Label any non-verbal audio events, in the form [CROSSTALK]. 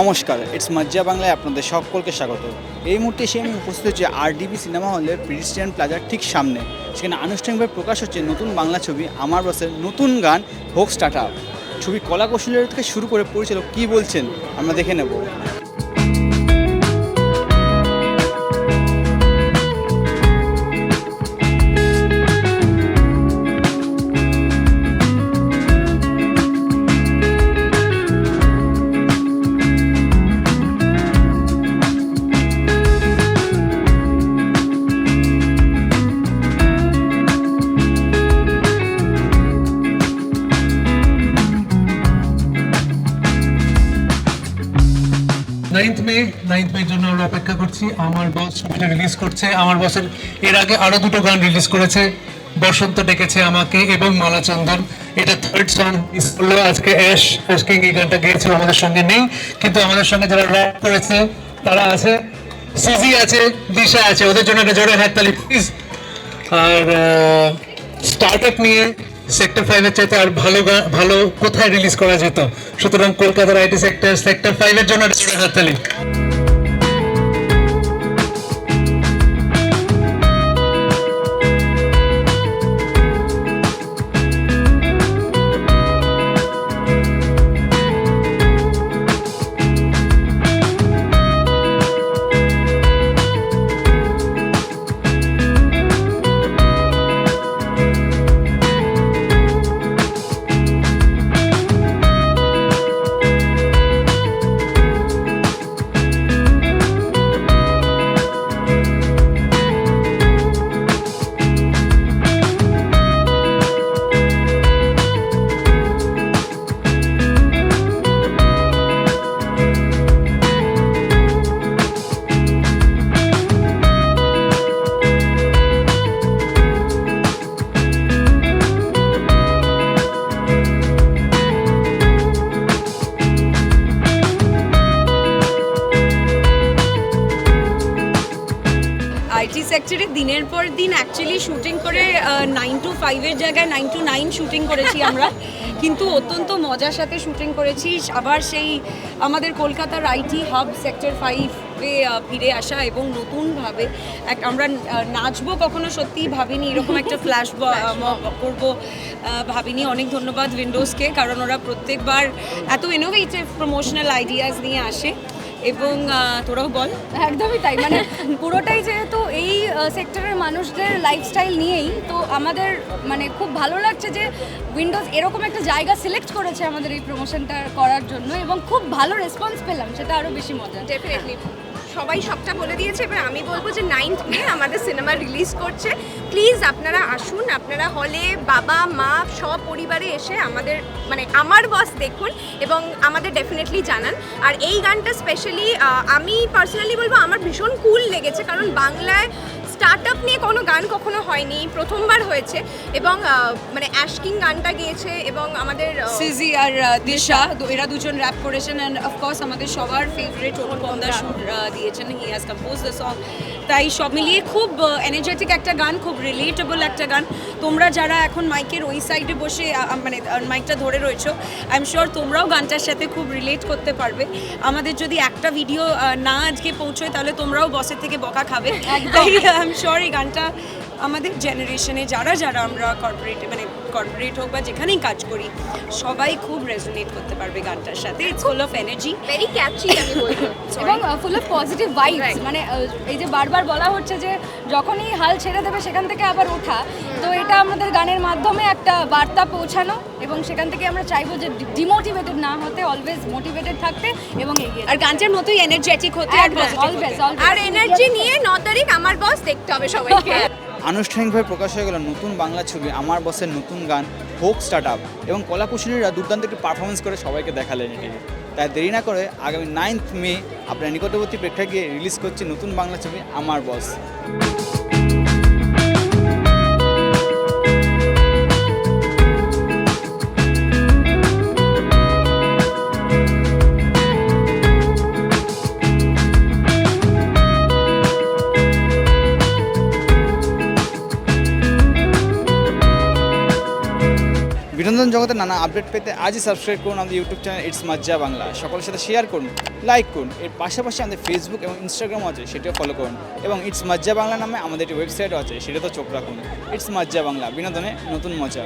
নমস্কার ইটস মজ্জা বাংলায় আপনাদের সকলকে স্বাগত। এই মুহূর্তে এসে আমি উপস্থিত হচ্ছি আরডিবি সিনেমা হলের প্রেসিডেন্ট প্লাজার ঠিক সামনে। সেখানে আনুষ্ঠানিকভাবে প্রকাশ হচ্ছে নতুন বাংলা ছবি, আমার বসের নতুন গান হোক স্টার্ট আপ ছবি কলা কৌশলের থেকে শুরু করে পরিচালক কী বলছেন, আমরা দেখে নেব। মে নাইন্থ মের জন্য আমরা অপেক্ষা করছি। আমার বস ছবিটা রিলিজ করছে। আমার বসের এর আগে আরও দুটো গান রিলিজ করেছে। বসন্ত ডেকেছে আমাকে এবং মালা চন্দন। এটা থার্ড সং করল। আজকে অ্যাশ অ্যাশ কিং এই গানটা গেয়েছিল, আমাদের সঙ্গে নেই। কিন্তু আমাদের সঙ্গে যারা র্যাপ করেছে, তারা আছে। সিজি আছে, দিশা আছে। ওদের জন্য একটা জোরে হাততালি প্লিজ আর স্টার্ট আপ নিয়ে সেক্টর ফাইভের চাইতে আর ভালো ভালো কোথায় রিলিজ করা যেত? সুতরাং কলকাতার আইটি সেক্টর সেক্টর ফাইভের জন্য হাততালি। দিনের পর দিন অ্যাকচুয়ালি শুটিং করে নাইন টু ফাইভের জায়গায় নাইন টু নাইন শুটিং করেছি আমরা। [LAUGHS] কিন্তু অত্যন্ত মজার সাথে শুটিং করেছি। আবার সেই আমাদের কলকাতার আইটি হাব সেক্টর ফাইভে ফিরে আসা এবং নতুনভাবে এক আমরা নাচবো কখনো সত্যিই ভাবিনি এরকম একটা [LAUGHS] ফ্ল্যাশ করব ভাবিনি। অনেক ধন্যবাদ উইন্ডোজকে কারণ ওরা প্রত্যেকবার এত ইনোভেটিভ প্রমোশনাল আইডিয়াস নিয়ে আসে। এবং তোরাও বল। একদমই তাই। মানে পুরোটাই যেহেতু এই সেক্টরের মানুষদের লাইফস্টাইল নিয়েই তো আমাদের মানে খুব ভালো লাগছে যে উইন্ডোজ এরকম একটা জায়গা সিলেক্ট করেছে আমাদের এই প্রমোশনটা করার জন্য এবং খুব ভালো রেসপন্স পেলাম সেটা আরও বেশি মজা ডেফিনেটলি সবাই সবটা বলে দিয়েছে। এবার আমি বলব যে নাইনথ মে আমাদের সিনেমা রিলিজ করছে। প্লিজ আপনারা আসুন, আপনারা হলে বাবা, মা সব পরিবারে এসে আমাদের মানে আমার বস দেখুন এবং আমাদের ডেফিনেটলি জানান। আর এই গানটা স্পেশালি আমি পার্সোনালি বলব আমার ভীষণ কুল লেগেছে, কারণ বাংলায় স্টার্ট আপ নিয়ে কোনো গান কখনো হয়নি, প্রথমবার হয়েছে এবং মানে অ্যাশকিং গানটা গিয়েছে এবং আমাদের সিজি আর দিশা এরা দুজন র্যাপ করেছেন অ্যান্ড অফকোর্স আমাদের সবার ফেভারিট অনুপম দাস দিয়েছেন he has compose the song তাই সব মিলিয়ে খুব এনার্জেটিক একটা গান খুব রিলেটেবল একটা গান। তোমরা যারা এখন মাইকের ওই সাইডে বসে মানে মাইকটা ধরে রয়েছো আই এম শিওর তোমরাও গানটার সাথে খুব রিলেট করতে পারবে। আমাদের যদি একটা ভিডিও না আজকে পৌঁছয় তাহলে তোমরাও বসের থেকে বকা খাবে। তাই আই এম শিওর এই গানটা আমাদের জেনারেশনে যারা যারা আমরা কর্পোরেটে মানে কর্পোরেট হোক বা যেখানেই কাজ করি সবাই খুব রেজোনেট করতে পারবে গানটার সাথে। It's full of energy very catchy আমি বলব। [LAUGHS] এবং ফুল অফ পজিটিভ ভাইবস মানে এই যে বারবার বলা হচ্ছে যে যখনই হাল ছেড়ে দেবে সেখান থেকে আবার ওঠা। তো এটা আমাদের গানের মাধ্যমে একটা বার্তা পৌঁছানো এবং সেখান থেকে আমরা চাইব যে ডিমোটিভেটেড না হতে অলওয়েজ মোটিভেটেড থাকতে এবং এগিয়ে আর গানটার মতোই এনার্জেটিক হতে আর পজিটিভ অলওয়েজ আর এনার্জি নিয়ে ন তারিখ আমার বস দেখতে হবে সবাইকে। [LAUGHS] আনুষ্ঠানিকভাবে প্রকাশ হয়ে গেল নতুন বাংলা ছবি, আমার বসের নতুন গান, হোক স্টার্ট আপ এবং কলা কুশলীরা দুর্দান্ত একটি পারফরমেন্স করে সবাইকে দেখালেন এটি। তাই দেরি না করে আগামী নাইন্থ মে আপনার নিকটবর্তী প্রেক্ষাগৃহে রিলিজ করছে নতুন বাংলা ছবি, আমার বস। বিনোদন জগতের নানা আপডেট পেতে আজই সাবস্ক্রাইব করুন আমাদের YouTube channel it's Majja Bangla সকলের সাথে শেয়ার করুন লাইক করুন। এর পাশাপাশি আমাদের ফেসবুক এবং ইনস্টাগ্রাম আছে, সেটিও ফলো করুন। এবং ইটস মাজ্জা বাংলা নামে আমাদের একটি ওয়েবসাইটও আছে সেটা তো চোখ রাখুন। ইটস মাজ্জা বাংলা বিনোদনে নতুন মজা।